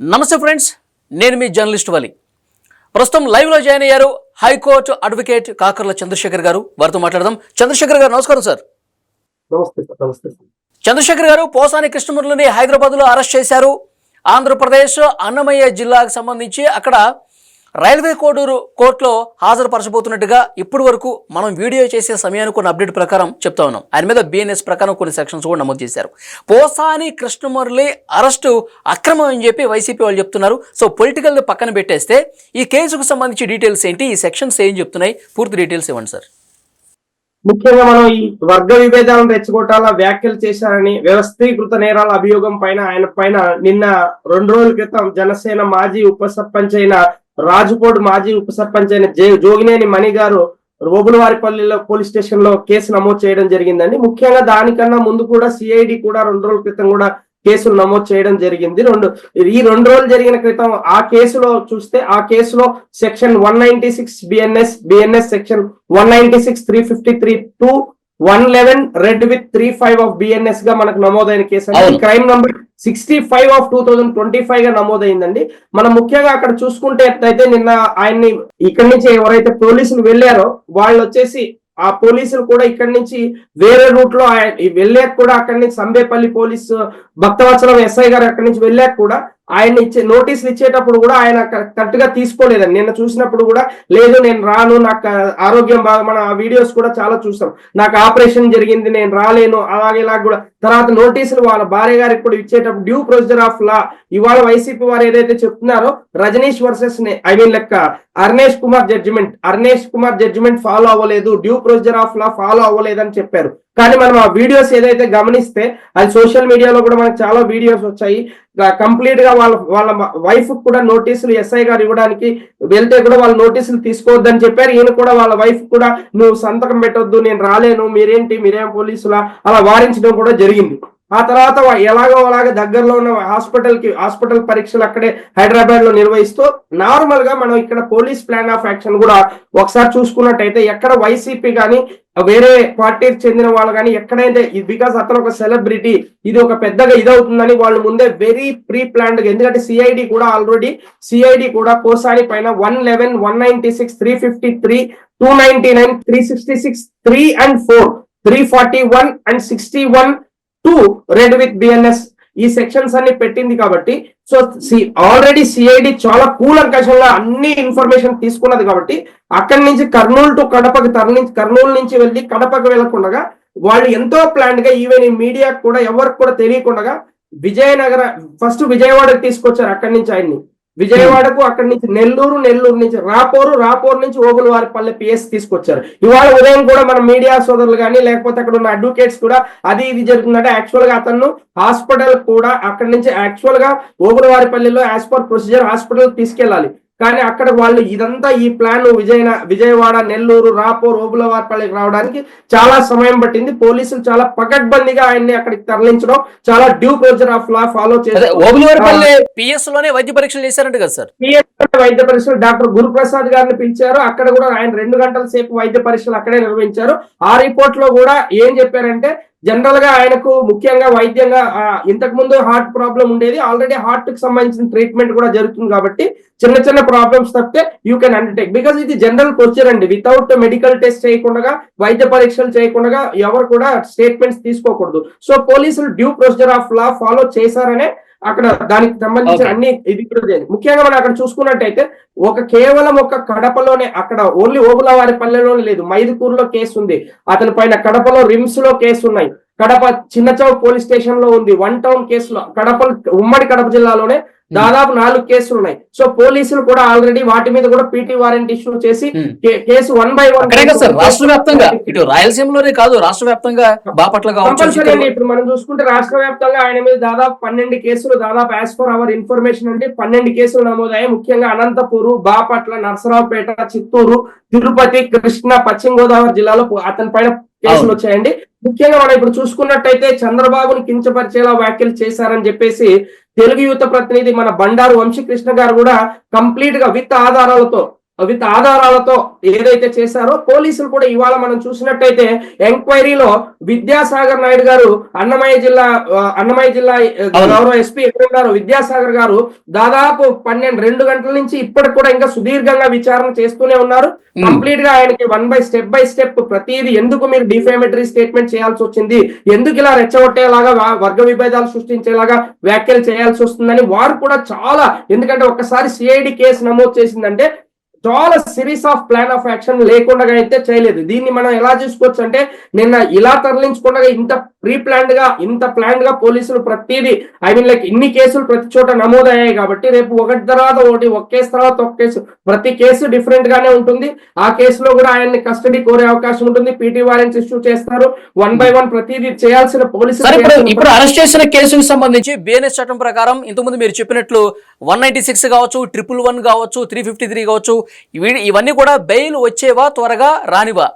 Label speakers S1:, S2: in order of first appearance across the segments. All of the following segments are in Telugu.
S1: నమస్తే ఫ్రెండ్స్ నేను మీ జర్నలిస్ట్ వలి. ప్రస్తుతం లైవ్లో జాయిన్ అయ్యారు హైకోర్టు అడ్వకేట్ కాకర్ల చంద్రశేఖర్ గారు. వారితో మాట్లాడదాం. చంద్రశేఖర్ గారు నమస్కారం సార్. చంద్రశేఖర్ గారు పోసాని కృష్ణమురళిని హైదరాబాద్లో అరెస్ట్ చేశారు. ఆంధ్రప్రదేశ్ అన్నమయ్య జిల్లాకు సంబంధించి అక్కడ రైల్వే కోడూరు కోర్టులో హాజరుపరచబోతున్నట్టుగా ఇప్పటి వరకు మనం వీడియో చేసే సమయానికి కొన్ని అప్డేట్ ప్రకారం చెప్తా ఉన్నాం. ఆయన మీద బిఎన్ఎస్ ప్రకారం కొన్ని సెక్షన్స్ కూడా నమోదు చేశారు. పోసాని కృష్ణమురళి అరెస్టు అక్రమం అని చెప్పి వైసీపీ వాళ్ళు చెప్తున్నారు. సో పొలిటికల్ పక్కన పెట్టేస్తే ఈ కేసుకు సంబంధించి డీటెయిల్స్ ఏంటి? ఈ సెక్షన్స్ ఏం చెప్తున్నాయి? పూర్తి డీటెయిల్స్ ఇవ్వండి సార్.
S2: ముఖ్యంగా మనం ఈ వర్గ విభేదాలను రెచ్చగొట్టాలా వ్యాఖ్యలు చేశారని వ్యవస్థీకృత నేరాల అభియోగం పైన ఆయన పైన నిన్న రెండు రోజుల క్రితం జనసేన మాజీ ఉప సర్పంచ్ అయిన రాజుకోట్ మాజీ ఉప సర్పంచ్ అయిన జే జోగినేని మణి గారు రోబులవారిపల్లిలో పోలీస్ స్టేషన్లో కేసు నమోదు చేయడం జరిగిందండి. ముఖ్యంగా దానికన్నా ముందు కూడా సిఐడి కూడా రెండు రోజుల క్రితం కూడా కేసులు నమోదు చేయడం జరిగింది. రెండు ఈ రెండు రోజులు జరిగిన క్రితం ఆ కేసులో చూస్తే ఆ కేసులో section one ninety six BNS BNS section one ninety six three fifty three two one eleven read with three five of బిఎన్ఎస్గా మనకు నమోదైన కేసు అండి. Crime number sixty five of two thousand twenty ఫైవ్గా నమోదైందండి మనం ముఖ్యంగా అక్కడ చూసుకుంటే అయితే నిన్న ఆయన్ని ఇక్కడి నుంచి ఎవరైతే పోలీసులు వెళ్ళారో వాళ్ళు వచ్చేసి ఆ పోలీసులు కూడా ఇక్కడి నుంచి వేరే రూట్లో వెళ్ళాక కూడా అక్కడి నుంచి సంబేపల్లి పోలీసు భక్తవత్సలం ఎస్ఐ గారు అక్కడి నుంచి వెళ్ళాక కూడా ఆయన ఇచ్చే నోటీసులు ఇచ్చేటప్పుడు కూడా ఆయన కరెక్ట్గా తీసుకోలేదని నిన్న చూసినప్పుడు కూడా లేదు నేను రాను నాకు ఆరోగ్యం బాగా మన ఆ వీడియోస్ కూడా చాలా చూసాం. నాకు ఆపరేషన్ జరిగింది నేను రాలేను అలాగే ఇలా కూడా. తర్వాత నోటీసులు వాళ్ళ భార్య గారికి కూడా ఇచ్చేటప్పుడు డ్యూ ప్రొసీజర్ ఆఫ్ లా ఇవాళ వైసీపీ వారు ఏదైతే చెప్తున్నారో రజనీష్ వర్సెస్ ఐ మీన్ లెక్క Arnesh Kumar judgment Arnesh Kumar judgment follow అవ్వలేదు due procedure of law follow అవ్వలేదని చెప్పారు. కానీ మనం ఆ వీడియోస్ ఏదైతే గమనిస్తే అది సోషల్ మీడియాలో కూడా మనకు చాలా వీడియోస్ వచ్చాయి. కంప్లీట్గా వాళ్ళ వాళ్ళ వైఫ్ కూడా నోటీసులు ఎస్ఐ గారు ఇవ్వడానికి వెళ్తే కూడా వాళ్ళు నోటీసులు తీసుకోవద్దని చెప్పారు. ఈయన కూడా వాళ్ళ వైఫ్ కూడా నువ్వు సంతకం పెట్టొద్దు నేను రాలేను మీరేంటి మీరేం పోలీసులా? అలా వారించడం కూడా జరిగింది. ఆ తర్వాత ఎలాగో అలాగ దగ్గరలో ఉన్న హాస్పిటల్కి హాస్పిటల్ పరీక్షలు అక్కడే హైదరాబాద్లో నిర్వహిస్తూ నార్మల్గా మనం ఇక్కడ పోలీస్ ప్లాన్ ఆఫ్ యాక్షన్ కూడా ఒకసారి చూసుకున్నట్టయితే ఎక్కడ వైసీపీ కానీ వేరే పార్టీకి చెందిన వాళ్ళు కానీ ఎక్కడైతే బికాస్ అతను ఒక సెలబ్రిటీ ఇది ఒక పెద్దగా ఇదవుతుందని వాళ్ళు ముందే వెరీ ప్రీ ప్లాన్డ్ ఎందుకంటే సిఐడి కూడా ఆల్రెడీ సిఐడి కూడా కోసాని పైన one eleven one ninety six three fifty three two ninety nine three sixty six three and four three forty one and sixty one two read with BNS ఈ సెక్షన్స్ అన్ని పెట్టింది కాబట్టి సో ఆల్రెడీ సిఐడి చాలా కూలంకషంగా అన్ని ఇన్ఫర్మేషన్ తీసుకున్నది కాబట్టి అక్కడి నుంచి కర్నూలు టు కడపకి తరలి కర్నూలు నుంచి వెళ్ళి కడపకి వెళ్ళకుండా వాళ్ళు ఎంతో ప్లాన్గా ఈవెన్ ఈ మీడియా కూడా ఎవరికి కూడా తెలియకుండా విజయనగర ఫస్ట్ విజయవాడకి తీసుకొచ్చారు అక్కడి నుంచి ఆయన్ని. విజయవాడకు అక్కడి నుంచి నెల్లూరు నెల్లూరు నుంచి రాపోరు రాపోరు నుంచి ఓగులవారిపల్లె పిఎస్ తీసుకొచ్చారు. ఇవాళ ఉదయం కూడా మన మీడియా సోదరులు కానీ లేకపోతే అక్కడ ఉన్న అడ్వకేట్స్ కూడా అది ఇది జరుగుతుందంటే యాక్చువల్గా అతను హాస్పిటల్ కూడా అక్కడి నుంచి యాక్చువల్గా ఓగులవారిపల్లిలో యాజ్ పర్ ప్రొసీజర్ హాస్పిటల్ తీసుకెళ్ళాలి. కానీ అక్కడ వాళ్ళు ఇదంతా ఈ ప్లాన్ విజయన విజయవాడ నెల్లూరు రాపూర్ ఓబులవారిపల్లికి రావడానికి చాలా సమయం పట్టింది. పోలీసులు చాలా పకడ్బందీగా ఆయన్ని అక్కడికి తరలించడం చాలా due procedure of law follow చేశారు.
S1: పిఎస్లోనే వైద్య పరీక్షలు చేశారంట కదా సార్?
S2: పిఎస్ వైద్య పరీక్షలు డాక్టర్ గురుప్రసాద్ గారిని పిలిచారు. అక్కడ కూడా ఆయన రెండు గంటల సేపు వైద్య పరీక్షలు అక్కడే నిర్వహించారు. ఆ రిపోర్ట్లో కూడా ఏం చెప్పారంటే జనరల్గా ఆయనకు ముఖ్యంగా వైద్యంగా ఇంతకు ముందు హార్ట్ ప్రాబ్లం ఉండేది. ఆల్రెడీ హార్ట్కి సంబంధించిన ట్రీట్మెంట్ కూడా జరుగుతుంది కాబట్టి చిన్న చిన్న ప్రాబ్లమ్స్ తప్పితే యూ కెన్ అండర్టేక్. బికాస్ ఇది జనరల్ క్వశ్చన్ అండి. వితౌట్ మెడికల్ టెస్ట్ చేయకుండా వైద్య పరీక్షలు చేయకుండా ఎవరు కూడా స్టేట్మెంట్స్ తీసుకోకూడదు. సో పోలీసులు due procedure of law follow చేశారనే అక్కడ దానికి సంబంధించిన. అన్ని ఇది కూడా. ముఖ్యంగా మనం అక్కడ చూసుకున్నట్టయితే ఒక కేవలం ఒక కడపలోనే అక్కడ ఓన్లీ ఓబులవారి పల్లెలోనే లేదు మైదుకూరులో కేసు ఉంది అతని పైన కడపలో రిమ్స్లో కేసు ఉన్నాయి కడప చిన్న చౌక్ పోలీస్ స్టేషన్లో ఉంది వన్ టౌన్ కేసులో కడప ఉమ్మడి కడప జిల్లాలోనే దాదాపు నాలుగు కేసులు ఉన్నాయి. సో పోలీసులు కూడా ఆల్రెడీ వాటి మీద కూడా పీటీ వారెంట్ ఇష్యూ చేసి
S1: Hmm.
S2: Case one by one
S1: రాష్ట్ర వ్యాప్తంగా. ఇటు రాయలసీమలోనే కాదు రాష్ట్ర వ్యాప్తంగా బాపట్ల కావచ్చు
S2: కంపల్సరీ ఇప్పుడు మనం చూసుకుంటే రాష్ట్ర వ్యాప్తంగా ఆయన మీద దాదాపు పన్నెండు కేసులు దాదాపు యాజ్ ఫర్ అవర్ ఇన్ఫర్మేషన్ అంటే పన్నెండు కేసులు నమోదయ్యాయి. ముఖ్యంగా అనంతపూరు బాపట్ల నరసరావుపేట చిత్తూరు తిరుపతి కృష్ణ పశ్చిమ గోదావరి జిల్లాలో అతని పైన కేసులు. వచ్చాయండి. ముఖ్యంగా మనం ఇప్పుడు చూసుకున్నట్టయితే చంద్రబాబుని కించపరిచేలా వ్యాఖ్యలు చేశారని చెప్పేసి తెలుగు యువత ప్రతినిధి మన బండారు వంశీకృష్ణ గారు కూడా కంప్లీట్గా విత్ ఆధారాలతో విత్ ఆధారాలతో ఏదైతే చేశారో పోలీసులు కూడా ఇవాళ మనం చూసినట్టయితే ఎంక్వైరీలో విద్యాసాగర్ నాయుడు గారు అన్నమయ్య జిల్లా అన్నమయ్య జిల్లా. గౌరవ ఎస్పీ ఎక్కడ ఉన్నారు విద్యాసాగర్ గారు దాదాపు పన్నెండు రెండు గంటల నుంచి ఇప్పటికి కూడా ఇంకా సుదీర్ఘంగా విచారణ చేస్తూనే ఉన్నారు. కంప్లీట్గా ఆయనకి one by step by step ప్రతిదీ ఎందుకు మీరు డిఫేమటరీ స్టేట్మెంట్ చేయాల్సి వచ్చింది ఎందుకు ఇలా రెచ్చగొట్టేలాగా వర్గ విభేదాలు సృష్టించేలాగా వ్యాఖ్యలు చేయాల్సి వస్తుందని వారు కూడా చాలా ఎందుకంటే ఒక్కసారి సిఐడి కేసు నమోదు చేసిందంటే చాలా series of plan of action లేకుండా అయితే చేయలేదు. దీన్ని మనం ఎలా చూసుకోవచ్చు అంటే నిన్న ఇలా తరలించకుండా ఇంత ప్రీ ప్లాన్డ్గా ఇంత ప్లాన్డ్గా పోలీసులు ప్రతిదీ ఐ మీన్ లైక్ ఇన్ని కేసులు ప్రతి చోట నమోదయ్యాయి కాబట్టి రేపు ఒకటి తర్వాత ఒకటి ఒక కేసు తర్వాత ఒక కేసు ప్రతి కేసు డిఫరెంట్ గానే ఉంటుంది. ఆ కేసులో కూడా ఆయన్ని కస్టడీ కోరే అవకాశం ఉంటుంది పీటీ వారెంట్స్ ఇష్యూ చేస్తారు. వన్ బై వన్ ప్రతిదీ చేయాల్సిన పోలీసులు
S1: ఇప్పుడు అరెస్ట్ చేసిన కేసుకు సంబంధించి బిఎన్ఎస్ చట్టం ప్రకారం ఇంతకుముందు మీరు చెప్పినట్లు వన్ నైన్టీ సిక్స్ కావచ్చు ట్రిపుల్ వన్ కావచ్చు త్రీ ఫిఫ్టీ త్రీ కావచ్చు ఇవన్నీ కూడా బెయిల్ వచ్చేవా త్వరగా రానివా?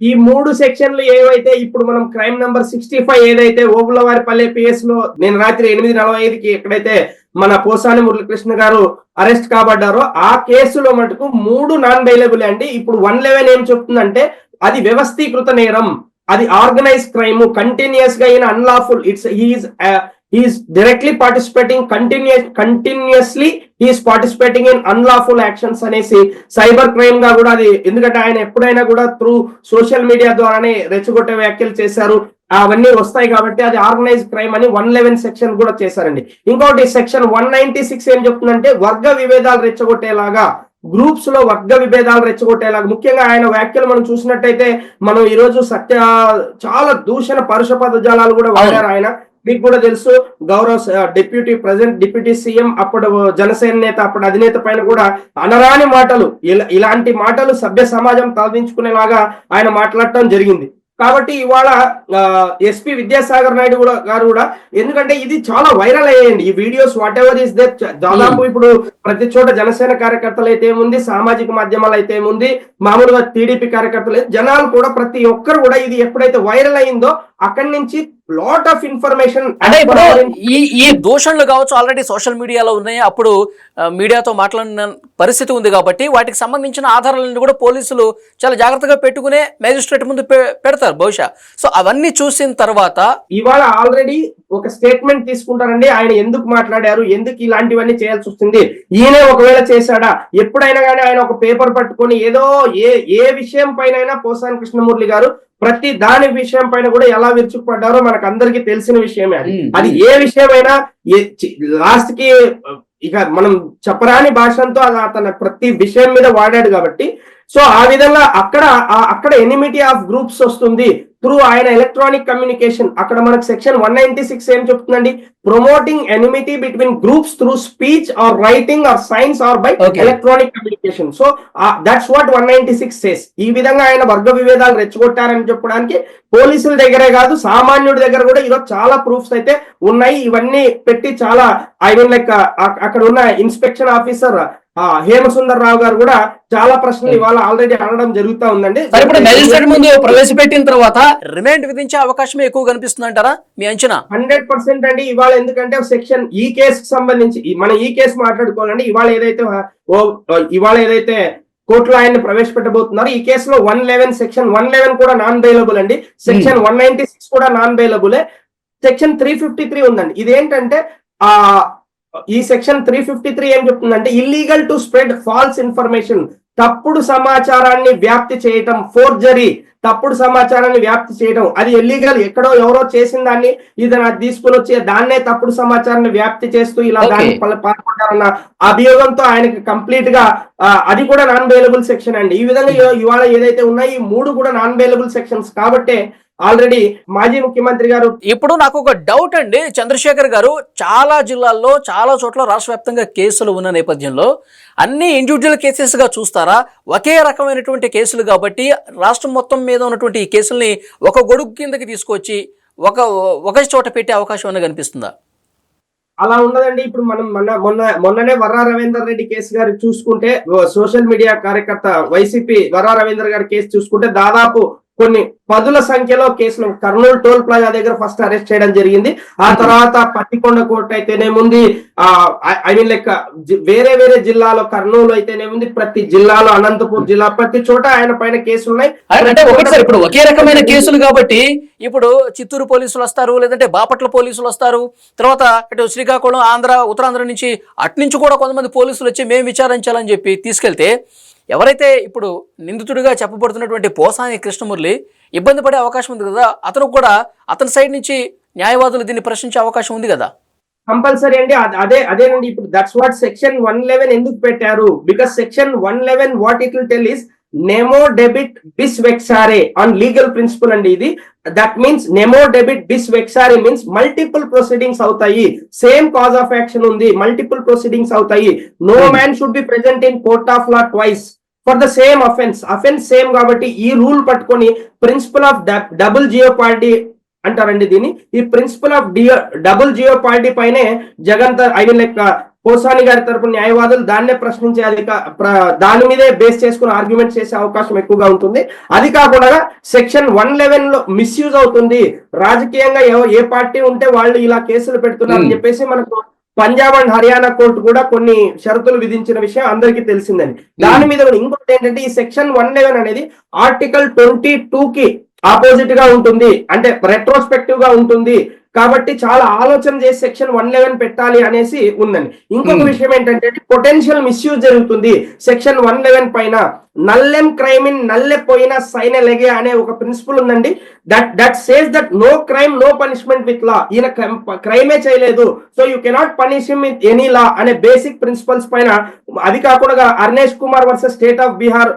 S2: ఈ మూడు సెక్షన్లు ఏవైతే ఇప్పుడు మనం క్రైమ్ నంబర్ సిక్స్టీ ఫైవ్ ఏదైతే ఓబులవారిపల్లె పిఎస్లో నేను రాత్రి ఎనిమిది నలభై ఐదుకి ఎక్కడైతే మన పోసాని మురళీకృష్ణ గారు అరెస్ట్ కాబడ్డారో ఆ కేసులో మటుకు మూడు నాన్ బెయిలబుల్ అండి. ఇప్పుడు వన్ లెవెన్ ఏం చెప్తుందంటే అది వ్యవస్థీకృత నేరం. అది ఆర్గనైజ్ క్రైమ్ కంటిన్యూస్గా అయిన unlawful it's he is is directly participating continues continuously he is participating in unlawful actions అనేసి సైబర్ క్రైమ్గా కూడా అది ఎందుకంటే ఆయన ఎప్పుడైనా కూడా త్రూ సోషల్ మీడియా ద్వారానే రెచ్చగొట్టే వ్యాఖ్యలు చేశారు. అవన్నీ వస్తాయి కాబట్టి అది ఆర్గనైజ్ క్రైమ్ అని వన్ లెవెన్ సెక్షన్ కూడా చేశారండి. ఇంకోటి సెక్షన్ వన్ నైన్టీ సిక్స్ ఏం చెప్తుందంటే వర్గ విభేదాలు రెచ్చగొట్టేలాగా గ్రూప్స్లో వర్గ విభేదాలు రెచ్చగొట్టేలాగా ముఖ్యంగా ఆయన వ్యాఖ్యలు మనం చూసినట్టయితే మనం ఈ రోజు సత్య చాలా దూషణ పరుష పదజాలాలు కూడా వాడారు ఆయన. మీకు కూడా తెలుసు గౌరవ్ డిప్యూటీ ప్రెసిడెంట్ డిప్యూటీ సీఎం అప్పుడు జనసేన నేత అప్పుడు అధినేత పైన కూడా అనరాని మాటలు ఇలా- ఇలాంటి మాటలు సభ్య సమాజం తలదించుకునేలాగా ఆయన మాట్లాడటం జరిగింది. కాబట్టి ఇవాళ ఎస్పీ విద్యాసాగర్ నాయుడు కూడా గారు కూడా ఎందుకంటే ఇది చాలా వైరల్ అయ్యాయండి. ఈ videos what ever is they దాదాపు ఇప్పుడు ప్రతి చోట జనసేన కార్యకర్తలు అయితే ఏముంది సామాజిక మాధ్యమాలు అయితే ఏముంది మామూలుగా టీడీపీ కార్యకర్తలు జనాలు కూడా ప్రతి ఒక్కరు కూడా ఇది ఎప్పుడైతే వైరల్ అయిందో అక్కడి నుంచి లాట్ ఆఫ్ ఇన్ఫర్మేషన్
S1: అంటే ఇప్పుడు ఈ ఈ దూషణలు కావచ్చు ఆల్రెడీ సోషల్ మీడియాలో ఉన్నాయి. అప్పుడు మీడియాతో మాట్లాడిన పరిస్థితి ఉంది కాబట్టి వాటికి సంబంధించిన ఆధారాలను కూడా పోలీసులు చాలా జాగ్రత్తగా పెట్టుకునే మేజిస్ట్రేట్ ముందు పె- పెడతారు బహుశా. సో అవన్నీ చూసిన తర్వాత
S2: ఇవాళ ఆల్రెడీ ఒక స్టేట్మెంట్ తీసుకుంటారండి. ఆయన ఎందుకు మాట్లాడారు? ఎందుకు ఇలాంటివన్నీ చేయాల్సి వస్తుంది? ఈయనే ఒకవేళ చేశాడా? ఎప్పుడైనా కానీ ఆయన ఒక పేపర్ పట్టుకొని ఏదో ఏ ఏ విషయం పైన పోసాని కృష్ణమూర్తి గారు ప్రతి దాని విషయం పైన కూడా ఎలా విరుచుకుపడ్డారో మనకు అందరికీ తెలిసిన విషయమే అది. అది ఏ విషయమైనా లాస్ట్కి ఇక మనం చెప్పరాని భాషంతో అతను ప్రతి విషయం మీద వాడాడు కాబట్టి సో ఆ విధంగా అక్కడ అక్కడ ఎనిమిటీ ఆఫ్ గ్రూప్స్ వస్తుంది. త్రూ ఆయన ఎలక్ట్రానిక్ కమ్యూనికేషన్. అక్కడ మనకు సెక్షన్ వన్ నైన్టీ సిక్స్ ఏం చెప్తుందండి? Promoting enmity between groups through speech or writing or signs or by. Electronic communication. So that's what one ninety six says. ఈ విధంగా ఆయన వర్గ విభేదాలు రెచ్చగొట్టారని చెప్పడానికి పోలీసుల దగ్గరే కాదు సామాన్యుడి దగ్గర కూడా ఈరోజు చాలా ప్రూఫ్స్ అయితే ఉన్నాయి. ఇవన్నీ పెట్టి చాలా ఐ మీన్ లైక్ అక్కడ ఉన్న ఇన్స్పెక్షన్ ఆఫీసర్ హేమసుందర్ రావు గారు కూడా చాలా ప్రశ్నలు ఇవాళ ఆల్రెడీ అడగడం జరుగుతా ఉందండి.
S1: ఇప్పుడు మేజిస్ట్రేట్ ముందు ప్రవేశపెట్టిన తర్వాత రిమాండ్ విధించే అవకాశం ఎక్కువ కనిపిస్తుంది అంటారా మీ అంచనా?
S2: హండ్రెడ్ పర్సెంట్ అండి. ఇవాళ ఎందుకంటే సెక్షన్ ఈ కేసుకి సంబంధించి మనం ఈ కేసు మాట్లాడుకోవాలండి. ఇవాళ ఏదైతే ఇవాళ ఏదైతే కోర్టులో ఆయన్ని ప్రవేశపెట్టబోతున్నారు ఈ కేసులో one eleven section one eleven కూడా నాన్ బెయిలబుల్ అండి సెక్షన్ వన్ నైన్టీ సిక్స్ కూడా నాన్ బెయిలబులే సెక్షన్ త్రీ ఫిఫ్టీ త్రీ ఉందండి. ఇదేంటంటే ఆ ఈ సెక్షన్ త్రీ ఫిఫ్టీ త్రీ ఏం చెప్తుందంటే illegal to spread false information తప్పుడు సమాచారాన్ని వ్యాప్తి చేయటం ఫోర్జరీ తప్పుడు సమాచారాన్ని వ్యాప్తి చేయడం అది ఇల్లీగల్ ఎక్కడో ఎవరో చేసిన దాన్ని ఇది నాకు తీసుకుని వచ్చి దాన్నే తప్పుడు సమాచారాన్ని వ్యాప్తి చేస్తూ ఇలా. దాన్ని పల- పాల్పడ్డారన్న అభియోగంతో ఆయనకి కంప్లీట్గా అది కూడా నాన్ బెయిలబుల్ సెక్షన్ అండి. ఈ విధంగా ఇవ- ఇవాళ ఏదైతే ఉన్నాయో ఈ మూడు కూడా నాన్ బెయిలబుల్ సెక్షన్స్ కాబట్టే ఆల్రెడీ మాజీ ముఖ్యమంత్రి గారు
S1: ఇప్పుడు నాకు ఒక డౌట్ అండి. చంద్రశేఖర్ గారు చాలా జిల్లాల్లో చాలా చోట్ల రాష్ట్ర వ్యాప్తంగా కేసులు ఉన్న నేపథ్యంలో అన్ని ఇండివిజువల్ కేసెస్గా చూస్తారా? ఒకే రకమైనటువంటి కేసులు కాబట్టి రాష్ట్రం మొత్తం మీద ఉన్నటువంటి ఈ కేసుల్ని ఒక గొడుగు కిందకి తీసుకొచ్చి ఒక ఒక చోట పెట్టే అవకాశం అనేది కనిపిస్తుందా?
S2: అలా ఉండదండి. ఇప్పుడు మనం మొన్న మొన్న మొన్ననే వర్రా రవీందర్ రెడ్డి కేసు గారు చూసుకుంటే సోషల్ మీడియా కార్యకర్త వైసీపీ వర్రా రవీందర్ గారి కేసు చూసుకుంటే దాదాపు కొన్ని పదుల సంఖ్యలో కేసులు కర్నూలు టోల్ ప్లాజా దగ్గర ఫస్ట్ అరెస్ట్ చేయడం జరిగింది. ఆ తర్వాత పత్తికొండ కోర్టు అయితేనేముంది ఆ ఐ మీన్ లెక్క వేరే వేరే జిల్లాలో కర్నూలు అయితేనేముంది ప్రతి జిల్లాలో అనంతపూర్ జిల్లా ప్రతి చోట ఆయన పైన కేసులు ఉన్నాయి.
S1: అంటే ఒకటి ఇప్పుడు ఒకే రకమైన కేసులు కాబట్టి ఇప్పుడు చిత్తూరు పోలీసులు వస్తారు లేదంటే బాపట్ల పోలీసులు వస్తారు. తర్వాత ఇటు శ్రీకాకుళం ఆంధ్ర ఉత్తరాంధ్ర నుంచి అటు నుంచి కూడా కొంతమంది పోలీసులు వచ్చి మేము విచారించాలని చెప్పి తీసుకెళ్తే ఎవరైతే ఇప్పుడు నిందితుడిగా చెప్పబడుతున్నటువంటి పోసాని కృష్ణమురళి ఇబ్బంది పడే అవకాశం ఉంది కదా అతను కూడా అతని సైడ్ నుంచి న్యాయవాదులు దీన్ని ప్రశ్నించే అవకాశం ఉంది కదా?
S2: కంపల్సరీ అండి అదే అదేనండి ఇప్పుడు that's what section one eleven ఎందుకు పెట్టారు? Because section one eleven what it will tell is nemo debet bis vexari on legal principle అండి ఇది that means nemo debet bis vexari means multiple proceedings అవుతాయి. సేమ్ కాజ్ ఆఫ్ యాక్షన్ ఉంది. మల్టిపుల్ ప్రొసీడింగ్స్ అవుతాయి. No. Man should be present in court of law twice for the same offence offence same కాబట్టి ఈ రూల్ పట్టుకొని principle of double jeopardy అంటారండి దీన్ని. ఈ principle of double jeopardy పైనే Jagan I mean like Posani గారి తరపున న్యాయవాదులు దాన్నే ప్రశ్నించే అధిక దాని మీదే బేస్ చేసుకుని ఆర్గ్యుమెంట్ చేసే అవకాశం ఎక్కువగా ఉంటుంది. అది కాకుండా సెక్షన్ వన్ లెవెన్లో మిస్యూజ్ అవుతుంది. రాజకీయంగా ఏ పార్టీ ఉంటే వాళ్ళు ఇలా కేసులు పెడుతున్నారని. చెప్పేసి మనకు పంజాబ్ అండ్ హర్యానా కోర్టు కూడా కొన్ని షరతులు విధించిన విషయం అందరికీ తెలిసిందని. దాని మీద కూడా ఇంకోటి ఏంటంటే ఈ సెక్షన్ వన్ లెవెన్ అనేది ఆర్టికల్ ట్వంటీ టూ కి ఆపోజిట్గా ఉంటుంది. అంటే రెట్రోస్పెక్టివ్గా ఉంటుంది. కాబట్టి చాలా ఆలోచన చేసి సెక్షన్ వన్ లెవెన్ పెట్టాలి అనేసి ఉందండి. ఇంకొక
S1: Hmm.
S2: విషయం ఏంటంటే పొటెన్షియల్ మిస్యూజ్ జరుగుతుంది. సెక్షన్ వన్ లెవెన్ పైన నల్లెం క్రైమ్ ఇన్ నల్లె పోయిన సైన్ లెగే అనే ఒక ప్రిన్సిపల్ ఉందండి. That that says that no crime no punishment with law ఈయన క్రైమే చేయలేదు. So you cannot punish him with any law అనే బేసిక్ ప్రిన్సిపల్స్ పైన అది కాకుండా Arnesh Kumar versus state of Bihar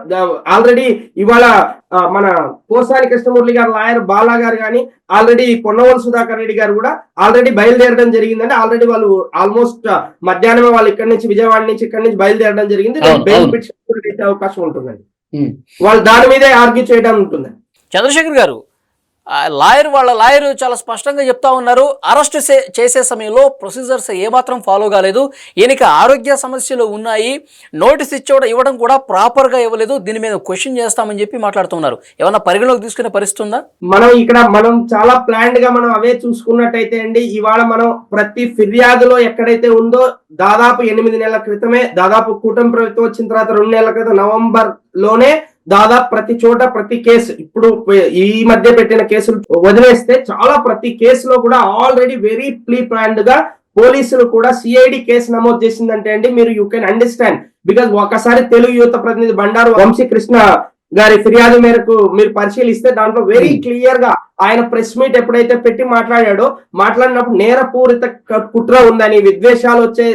S2: already ఇవాళ మన పోసాని కృష్ణమురళి గారు లాయర్ బాలా గారు కానీ ఆల్రెడీ పొన్నవోలు సుధాకర్ రెడ్డి గారు కూడా ఆల్రెడీ బయలుదేరడం జరిగిందంటే ఆల్రెడీ వాళ్ళు ఆల్మోస్ట్ మధ్యాహ్నమే వాళ్ళు ఇక్కడ నుంచి విజయవాడ నుంచి ఇక్కడ నుంచి బయలుదేరడం జరిగింది. బెయిల్ అవకాశం ఉంటుందండి. వాళ్ళు దాని మీదే ఆర్గ్యూ చేయడం ఉంటుంది
S1: చంద్రశేఖర్ గారు లాయర్ వాళ్ళ లాయర్ చాలా స్పష్టంగా చెప్తా ఉన్నారు. అరెస్ట్ చేసే సమయంలో ప్రొసీజర్స్ ఏమాత్రం ఫాలో కాలేదు. ఈయనకి ఆరోగ్య సమస్యలు ఉన్నాయి. నోటీస్ ఇచ్చోడ ఇవ్వడం కూడా ప్రాపర్గా ఇవ్వలేదు. దీని మీద క్వశ్చన్ చేస్తామని చెప్పి మాట్లాడుతున్నారు ఏమన్నా పరిగణలోకి తీసుకునే పరిస్థితి ఉందా?
S2: మనం ఇక్కడ మనం చాలా ప్లాన్డ్గా మనం అవే చూసుకున్నట్టయితే అండి ఇవాళ మనం ప్రతి ఫిర్యాదులో ఎక్కడైతే ఉందో దాదాపు ఎనిమిది నెలల క్రితమే దాదాపు కూటమి ప్రభుత్వం వచ్చిన తర్వాత రెండు నెలల క్రితం నవంబర్లోనే దాదాపు ప్రతి చోట ప్రతి కేసు ఇప్పుడు ఈ మధ్య పెట్టిన కేసులు వదిలేస్తే చాలా ప్రతి కేసులో కూడా ఆల్రెడీ వెరీ ప్లీ ప్లాన్డ్గా పోలీసులు కూడా సిఐడి కేసు నమోదు చేసిందంటే అండి మీరు యూ కెన్ అండర్స్టాండ్ బికాజ్ ఒకసారి తెలుగు యువత ప్రతినిధి బండారు వంశీకృష్ణ గారి ఫిర్యాదు మేరకు మీరు పరిశీలిస్తే దాంట్లో వెరీ క్లియర్గా ఆయన ప్రెస్ మీట్ ఎప్పుడైతే పెట్టి మాట్లాడాడో మాట్లాడినప్పుడు నేరపూరిత కుట్ర ఉందని విద్వేషాలు వచ్చే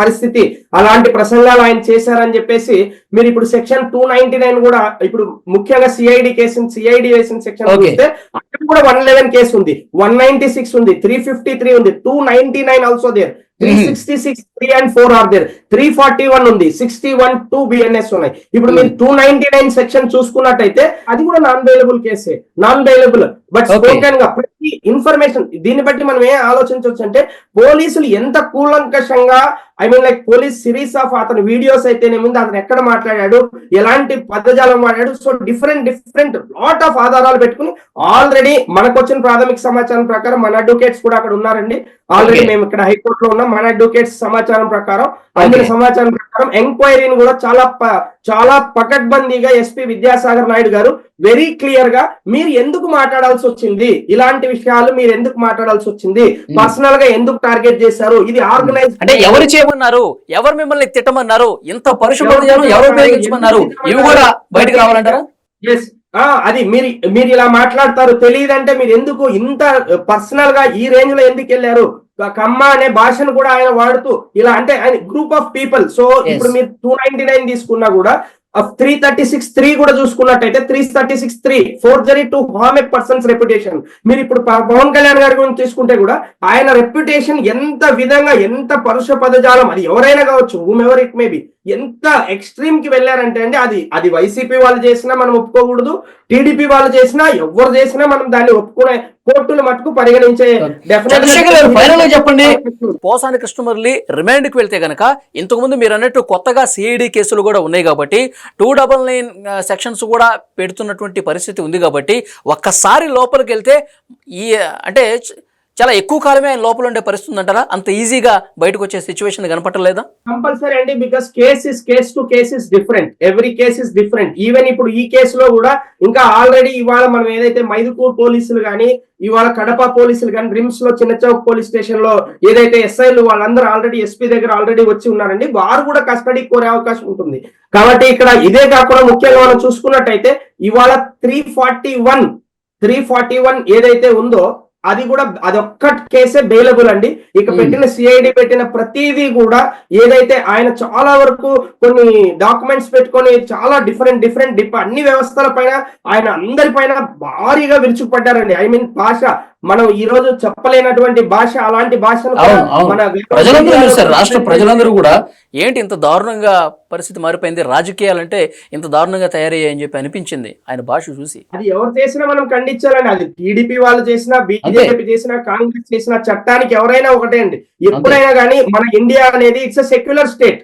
S2: పరిస్థితి అలాంటి ప్రసంగాలు ఆయన చేశారని చెప్పేసి మీరు ఇప్పుడు సెక్షన్ టూ నైన్టీ నైన్ కూడా ఇప్పుడు ముఖ్యంగా సిఐడి కేసు సిఐడి వేసిన సెక్షన్. చూస్తే అక్కడ కూడా వన్ లెవెన్ కేసు ఉంది. వన్ నైన్టీ సిక్స్ ఉంది త్రీ ఫిఫ్టీ త్రీ ఉంది two ninety nine also there three sixty six three and four are there three forty one ఉంది సిక్స్టీ వన్ టూ బిఎన్ఎస్ ఉన్నాయి. ఇప్పుడు మీరు టూ నైన్టీ నైన్ సెక్షన్ చూసుకున్నట్టయితే అది కూడా నాన్ బెయిలబుల్ కేసే నాన్ బెయిలబుల్ బట్. స్పోకెన్గా ప్రతి ఇన్ఫర్మేషన్ దీన్ని బట్టి మనం ఏం ఆలోచించవచ్చు అంటే పోలీసులు ఎంత కూలంకషంగా I mean like police series of అతని వీడియోస్ అయితేనే ముందు అతను ఎక్కడ మాట్లాడాడు ఎలాంటి పదజాలం వాడాడు. So different different lot of ఆధారాలు పెట్టుకుని ఆల్రెడీ మనకు వచ్చిన ప్రాథమిక సమాచారం ప్రకారం మన అడ్వకేట్స్ కూడా అక్కడ ఉన్నారండి. ఆల్రెడీ. మేము ఇక్కడ హైకోర్టులో ఉన్నాం. మన అడ్వకేట్స్ సమాచారం ప్రకారం అందిన. సమాచారం ప్రకారం ఎంక్వైరీని కూడా చాలా చాలా పకడ్బందీగా ఎస్పీ విద్యాసాగర్ నాయుడు గారు వెరీ క్లియర్గా మీరు ఎందుకు మాట్లాడాల్సి వచ్చింది? ఇలాంటి విషయాలు మీరు ఎందుకు మాట్లాడాల్సి వచ్చింది? పర్సనల్గా ఎందుకు టార్గెట్ చేశారు? ఇది ఆర్గనైజ్
S1: అంటే ఎవరు చేయమన్నారు ఎవరు మిమ్మల్ని తిట్టమన్నారు? ఇంత పరిశుభ్రతను ఎవరు ఉపయోగించమన్నారు? ఇవి కూడా బయటకు రావాలంటారా?
S2: అది మీరు మీరు ఇలా మాట్లాడతారు తెలియదంటే మీరు ఎందుకు ఇంత పర్సనల్గా ఈ రేంజ్లో ఎందుకు వెళ్ళారు? కమ్మ అనే భాషను కూడా ఆయన వాడుతూ ఇలా అంటే ఆయన గ్రూప్ ఆఫ్ పీపుల్ సో ఇప్పుడు మీరు టూ నైన్టీ నైన్ తీసుకున్నా కూడా త్రీ థర్టీ సిక్స్ త్రీ కూడా చూసుకున్నట్టయితే three thirty six three forgery to harm a person's reputation మీరు ఇప్పుడు ప- పవన్ కళ్యాణ్ గారి గురించి తీసుకుంటే కూడా ఆయన రెప్యుటేషన్ ఎంత విధంగా ఎంత పరుష పదజాలం అది ఎవరైనా కావచ్చు whom ever it may be ఎంత ఎక్స్ట్రీమ్కి వెళ్ళారంటే అండి అది అది వైసీపీ వాళ్ళు చేసినా మనం ఒప్పుకోకూడదు టీడీపీ వాళ్ళు చేసినా ఎవరు చేసినా మనం దాన్ని ఒప్పుకునే కోర్టులు మటుకు పరిగణించే
S1: ఫైనల్ చెప్పండి. పోసాని కృష్ణమురళి రిమాండ్కి వెళ్తే గనక ఇంతకుముందు మీరు అన్నట్టు కొత్తగా సిఐడి కేసులు కూడా ఉన్నాయి కాబట్టి టూ డబల్ నైన్ సెక్షన్స్ కూడా పెడుతున్నటువంటి పరిస్థితి ఉంది కాబట్టి ఒక్కసారి లోపలికి వెళ్తే ఈ అంటే చాలా ఎక్కువ కాలమే ఆయన లోపల ఉండే పరిస్థితి అంటారా? అంత ఈజీగా బయటకు వచ్చే సిచ్యువేషన్ కనపట్టలేదా
S2: కంపల్సరీ అండి because case is case to case is different every case is different even ఇప్పుడు ఈ కేసులో కూడా ఇంకా ఆల్రెడీ ఇవాళ మనం ఏదైతే మైదుకూర్ పోలీసులు కానీ ఇవాళ కడప పోలీసులు కానీ రిమ్స్లో చిన్న చౌక్ పోలీస్ స్టేషన్లో ఏదైతే ఎస్ఐలు వాళ్ళందరూ ఆల్రెడీ ఎస్పీ దగ్గర ఆల్రెడీ వచ్చి ఉన్నారండి వారు కూడా కస్టడీ కోరే అవకాశం ఉంటుంది. కాబట్టి ఇక్కడ ఇదే కాకుండా ముఖ్యంగా మనం చూసుకున్నట్టయితే ఇవాళ three forty one three forty one ఏదైతే ఉందో అది కూడా అదొక్క కేసే బెయిలబుల్ అండి ఇక. పెట్టిన సిఐడి పెట్టిన ప్రతిదీ కూడా ఏదైతే ఆయన చాలా వరకు కొన్ని డాక్యుమెంట్స్ పెట్టుకొని చాలా డిఫరెంట్ డిఫరెంట్ అన్ని వ్యవస్థల పైన ఆయన అందరి పైన భారీగా విరుచుకుపడ్డారండి ఐ మీన్ భాష మనం ఈ రోజు చెప్పలేనటువంటి భాష అలాంటి భాషను. మన
S1: ప్రజలందరూ చూస్తారు రాష్ట్ర ప్రజలందరూ కూడా ఏంటి ఇంత దారుణంగా పరిస్థితి మారిపోయింది? రాజకీయాలంటే ఇంత దారుణంగా తయారయ్యాయని చెప్పి అనిపించింది ఆయన భాష చూసి.
S2: అది ఎవరు చేసినా మనం ఖండించాలండి. అది టీడీపీ వాళ్ళు చేసినా బీజేపీ చేసినా కాంగ్రెస్ చేసినా చట్టానికి ఎవరైనా ఒకటే అండి. ఎప్పుడైనా కానీ మన ఇండియా అనేది ఇట్స్ అ సెక్యులర్ స్టేట్.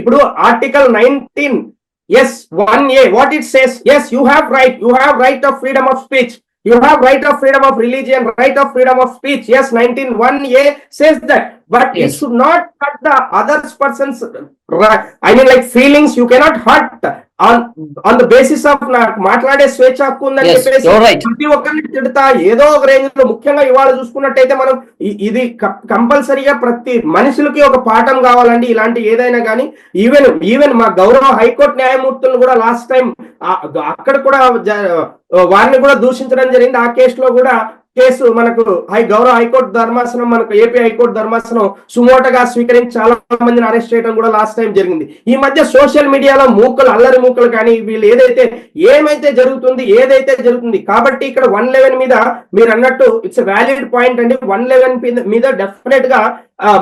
S2: ఇప్పుడు article nineteen as one A what it says as you have right you have right of freedom of speech. You have right of freedom of religion right of freedom of speech as nineteen one A says that but it
S1: Yes.
S2: Should not hurt the others persons I mean like feelings you cannot hurt on on the basis of నాకు మాట్లాడే స్వేచ్ఛ హక్కు ఉందని చెప్పేసి. ప్రతి ఒక్కరిని తిడతా ఏదో ఒక రేంజ్లో ముఖ్యంగా ఇవాళ చూసుకున్నట్టయితే మనం ఇది కంపల్సరీగా ప్రతి మనుషులకి ఒక పాఠం కావాలండి ఇలాంటి ఏదైనా కానీ ఈవెన్ ఈవెన్ మా గౌరవ హైకోర్టు న్యాయమూర్తులను కూడా లాస్ట్ టైం అక్కడ కూడా వారిని కూడా దూషించడం జరిగింది. ఆ కేసులో కూడా కేసు మనకు హై గౌరవ హైకోర్టు ధర్మాసనం మనకు ఏపీ హైకోర్టు ధర్మాసనం సుమోటగా స్వీకరించి చాలా మందిని అరెస్ట్ చేయడం కూడా లాస్ట్ టైం జరిగింది. ఈ మధ్య సోషల్ మీడియాలో మూకలు అల్లరి మూకలు కానీ వీళ్ళు ఏదైతే ఏమైతే జరుగుతుంది ఏదైతే జరుగుతుంది కాబట్టి ఇక్కడ వన్ లెవెన్ మీద మీరు అన్నట్టు ఇట్స్ వ్యాలిడ్ పాయింట్ అండి. వన్ లెవెన్ మీద డెఫినెట్గా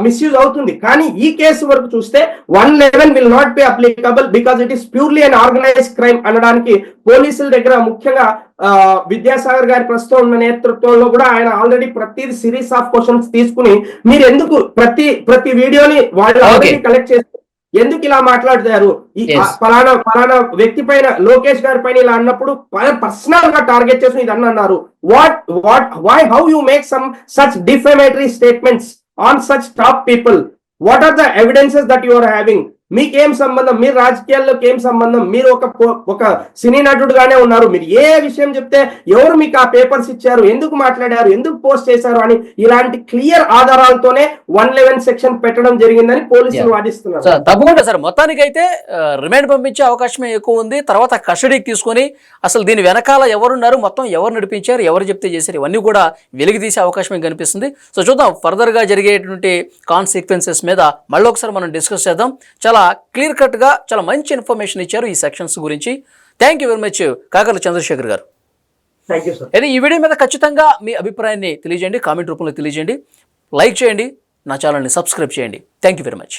S2: మిస్యూజ్ అవుతుంది. కానీ ఈ కేసు వరకు చూస్తే one eleven will not be applicable because it is purely an organised crime అనడానికి పోలీసుల దగ్గర ముఖ్యంగా విద్యాసాగర్ గారి ప్రస్తుతం ఉన్న నేతృత్వంలో కూడా ఆయన ఆల్రెడీ ప్రతి సిరీస్ ఆఫ్ క్వశ్చన్స్ తీసుకుని మీరు ఎందుకు ప్రతి ప్రతి వీడియోని వాళ్ళు. ఆల్రెడీ కలెక్ట్ చేసి ఎందుకు ఇలా మాట్లాడతారు ఈ ఫలానా ఫలానా వ్యక్తి పైన లోకేష్ గారి పైన ఇలా అన్నప్పుడు పర్సనల్గా టార్గెట్ చేసి ఇది అన్నారు what what why how you make some such defamatory statements on such top people what are the evidences that you are having? మీకేం సంబంధం? మీరు రాజకీయాల్లోకి ఏం సంబంధం? మీరు ఒక ఒక సినీ నటుడుగానే ఉన్నారు. మీరు ఏ విషయం చెప్తే ఎవరు మీకు ఆ పేపర్స్ ఇచ్చారు? ఎందుకు మాట్లాడారు? ఎందుకు పోస్ట్ చేశారు? అని ఇలాంటి క్లియర్ ఆధారాలతోనే వన్ లెవెన్ సెక్షన్ పెట్టడం జరిగిందని పోలీసులు. వాదిస్తున్నారు.
S1: తప్పకుండా సార్. మొత్తానికైతే రిమాండ్ పంపించే అవకాశమే ఎక్కువ ఉంది. తర్వాత కస్టడీకి తీసుకొని అసలు దీని వెనకాల ఎవరున్నారు? మొత్తం ఎవరు నడిపించారు? ఎవరు చెప్తే చేశారు? ఇవన్నీ కూడా వెలికి తీసే అవకాశమే కనిపిస్తుంది? సో చూద్దాం. ఫర్దర్గా జరిగేటువంటి కాన్సిక్వెన్సెస్ మీద మళ్ళీ ఒకసారి మనం డిస్కస్ చేద్దాం. చాలా క్లియర్ కట్గా చాలా మంచి ఇన్ఫర్మేషన్ ఇచ్చారు ఈ సెక్షన్స్ గురించి. Thank you very much Kakarla Chandrashekar garu. అయితే ఈ వీడియో మీద ఖచ్చితంగా మీ అభిప్రాయాన్ని తెలియజేయండి కామెంట్ రూపంలో తెలియజేయండి. లైక్ చేయండి నా ఛానల్ని సబ్స్క్రైబ్ చేయండి. Thank you very much